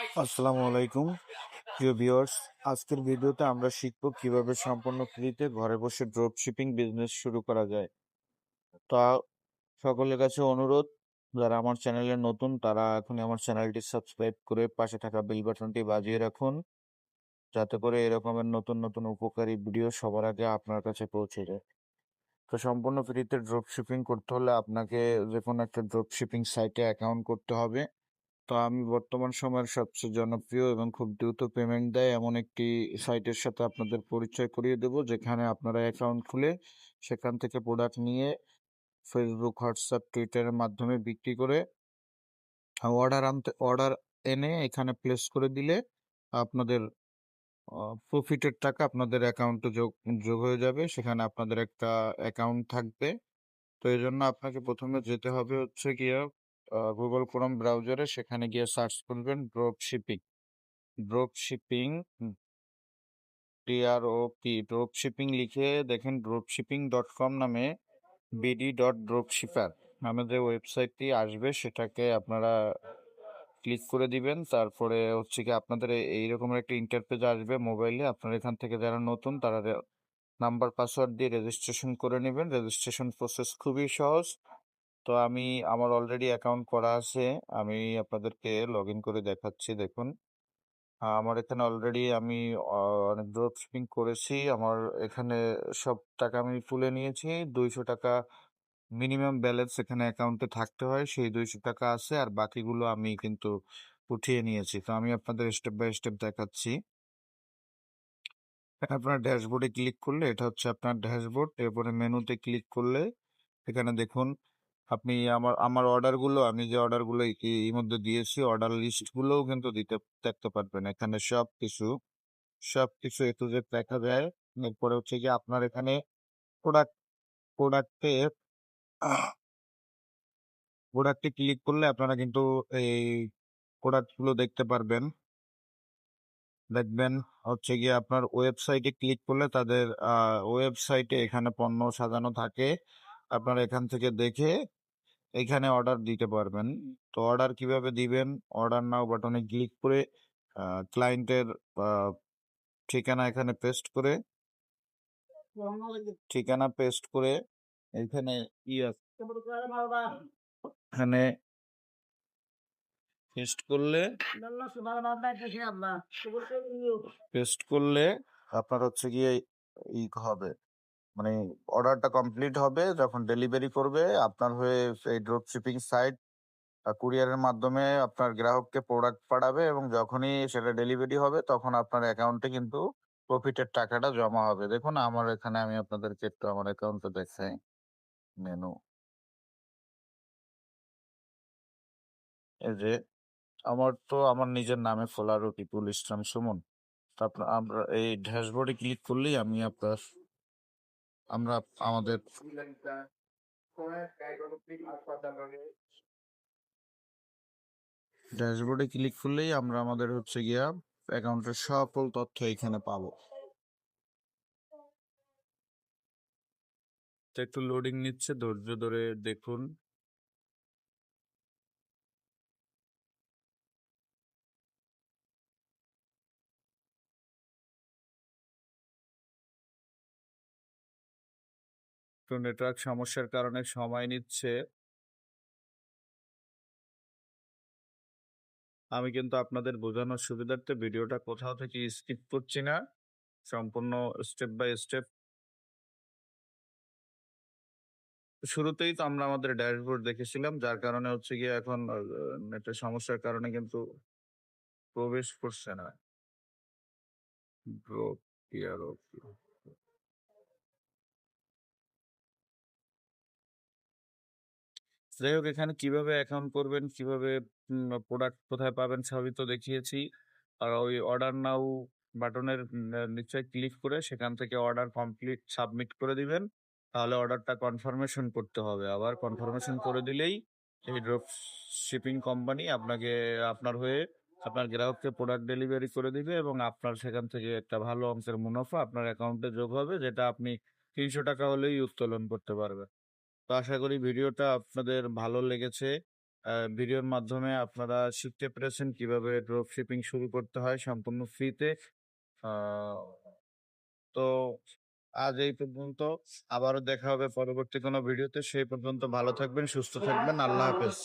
আসসালামু আলাইকুম প্রিয় ভিউয়ার্স, আজকের ভিডিওতে আমরা শিখব কীভাবে সম্পূর্ণ ফ্রিতে ঘরে বসে ড্রপ শিপিং বিজনেস শুরু করা যায়। তা সকলের কাছে অনুরোধ, যারা আমার চ্যানেলে নতুন, তারা এখন আমার চ্যানেলটি সাবস্ক্রাইব করে পাশে থাকা বেল বাটনটি বাজিয়ে রাখুন, যাতে করে এরকমের নতুন নতুন উপকারী ভিডিও সবার আগে আপনার কাছে পৌঁছে যায়। তো সম্পূর্ণ ফ্রিতে ড্রপ শিপিং করতে হলে আপনাকে যে কোনো একটা ড্রপ শিপিং সাইটে অ্যাকাউন্ট করতে হবে। তো আমি বর্তমান সময়ের সবচেয়ে জনপ্রিয় এবং খুব দ্রুত পেমেন্ট দেয় এমন একটি সাইটের সাথে আপনাদের পরিচয় করিয়ে দেব, যেখানে আপনারা অ্যাকাউন্ট খুলে সেখান থেকে প্রোডাক্ট নিয়ে ফেসবুক হোয়াটসঅ্যাপ টুইটারের মাধ্যমে বিক্রি করে অর্ডার আনতে অর্ডার এনে এখানে প্লেস করে দিলে আপনাদের প্রফিটের টাকা আপনাদের অ্যাকাউন্টে যোগ যোগ হয়ে যাবে। সেখানে আপনাদের একটা অ্যাকাউন্ট থাকবে। তো এই জন্য আপনাকে প্রথমে যেতে হবে হচ্ছে গিয়ে গুগল ক্রোম ব্রাউজারে সেখানে গিয়ে সার্চ করবেন drop shipping drop shipping D R O P drop shipping লিখে দেখেন ড্রপ শিপিং ডট কম নামে বিডি ডট ড্রপ শিপার নামে যে ওয়েবসাইটটি আসবে, সেটাকে আপনারা ক্লিক করে দিবেন, তারপরে হচ্ছে কি আপনাদের এই রকমের একটা ইন্টারপেজ আসবে মোবাইলে আপনারা এখান থেকে যারা নতুন তারা নাম্বার পাসওয়ার্ড দিয়ে রেজিস্ট্রেশন করে নেবেন। রেজিস্ট্রেশন প্রসেস খুবই সহজ। তো আমি, আমার অলরেডি অ্যাকাউন্ট করা আছে। আমি আপনাদেরকে লগ ইন করে দেখাচ্ছি, দেখুন। আমার এখানে অলরেডি আমি অনেক ড্রপ শিপিং করেছি। আমার এখানে সব টাকা আমি তুলে নিয়েছি। দুইশো টাকা মিনিমাম ব্যালেন্স এখানে অ্যাকাউন্টে থাকতে হয়। সেই দুইশো টাকা আছে আর বাকিগুলো আমি কিন্তু উঠিয়ে নিয়েছি। তো আমি আপনাদের স্টেপ বাই স্টেপ দেখাচ্ছি। আপনার ড্যাশবোর্ডে ক্লিক করলে, এটা হচ্ছে আপনার ড্যাশবোর্ড এরপরে মেনুতে ক্লিক করলে, এখানে দেখুন আপনি আমার আমার অর্ডারগুলো, আমি যে অর্ডারগুলো মধ্যে দিয়েছি, অর্ডার লিস্টগুলোও কিন্তু দিতে, দেখতে পারবেন। এখানে সব কিছু সব কিছু একটু যে দেখা যায়। এরপরে হচ্ছে কি আপনার এখানে প্রোডাক্ট, প্রোডাক্টে প্রোডাক্টে ক্লিক করলে আপনারা কিন্তু এই প্রোডাক্টগুলো দেখতে পারবেন। দেখবেন হচ্ছে গিয়ে আপনার ওয়েবসাইটে ক্লিক করলে তাদের ওয়েবসাইটে এখানে পণ্য সাজানো থাকে। আপনারা এখান থেকে দেখে এখানে অর্ডার দিতে পারবেন। তো অর্ডার কীভাবে দিবেন? অর্ডার নাও বাটনে ক্লিক করে ক্লায়েন্টের ঠিকানা এখানে পেস্ট করে ঠিকানা পেস্ট করে এখানে এখানে পেস্ট করলে পেস্ট করলে আপনার হচ্ছে গিয়ে ই হবে। মানে অর্ডারটা কমপ্লিট হবে যখন ডেলিভারি করবে আপনার হয়ে এই ড্রপ শিপিং সাইট কুরিয়ারের মাধ্যমে আপনার গ্রাহককে প্রোডাক্ট পাঠাবে এবং যখনই সেটা ডেলিভারি হবে তখন আপনার অ্যাকাউন্টে কিন্তু প্রফিটের টাকাটা জমা হবে। দেখুন, আমার এখানে আমি আপনাদেরকে একটু আমার অ্যাকাউন্টে দেখাই মেনু এই যে, আমার তো আমার নিজের নামে খোলা রকিবুল ইসলাম সুমন? তারপর আমরা এই ড্যাশবোর্ডে ক্লিক করলেই আমি আপনার আমরা আমাদের ড্যাশবোর্ডে ক্লিক করলেই আমরা আমাদের হচ্ছে গিয়া অ্যাকাউন্টের সকল তথ্য এখানে পাবো। একটু লোডিং নিচ্ছে, ধৈর্য ধরে দেখুন। একটু নেটওয়ার্ক সমস্যার কারণে সময় নিচ্ছে। আমি কিন্তু আপনাদের বোঝানোর সুবিধার্থে ভিডিওটা কোথাও থেকে স্কিপ করছি না। সম্পূর্ণ স্টেপ বাই স্টেপ শুরুতেই তো আমরা আমাদের ড্যাশবোর্ড দেখেছিলাম, যার কারণে হচ্ছে গিয়ে এখন নেটের সমস্যার কারণে কিন্তু প্রবেশ করছে না। যাই হোক, এখানে কীভাবে অ্যাকাউন্ট করবেন, কীভাবে প্রোডাক্ট কোথায় পাবেন সবই তো দেখিয়েছি। আর ওই অর্ডার নাও বাটনের নিচে ক্লিক করে সেখান থেকে অর্ডার কমপ্লিট সাবমিট করে দিবেন। তাহলে অর্ডারটা কনফার্মেশন করতে হবে। আবার কনফার্মেশন করে দিলেই এই ড্রপ শিপিং কোম্পানি আপনাকে, আপনার হয়ে আপনার গ্রাহককে প্রোডাক্ট ডেলিভারি করে দিবে এবং আপনার সেখান থেকে একটা ভালো অঙ্কের মুনাফা আপনার অ্যাকাউন্টে যোগ হবে, যেটা আপনি তিনশো টাকা হলেই উত্তোলন করতে পারবেন। তো আশা করি ভিডিওটা আপনাদের ভালো লেগেছে। ভিডিওর মাধ্যমে আপনারা শিখতে পেরেছেন কীভাবে ড্রপ শিপিং শুরু করতে হয় সম্পূর্ণ ফ্রিতে। তো আজ এই পর্যন্ত। আবারও দেখা হবে পরবর্তী কোনো ভিডিওতে। সেই পর্যন্ত ভালো থাকবেন, সুস্থ থাকবেন। আল্লাহ হাফেজ।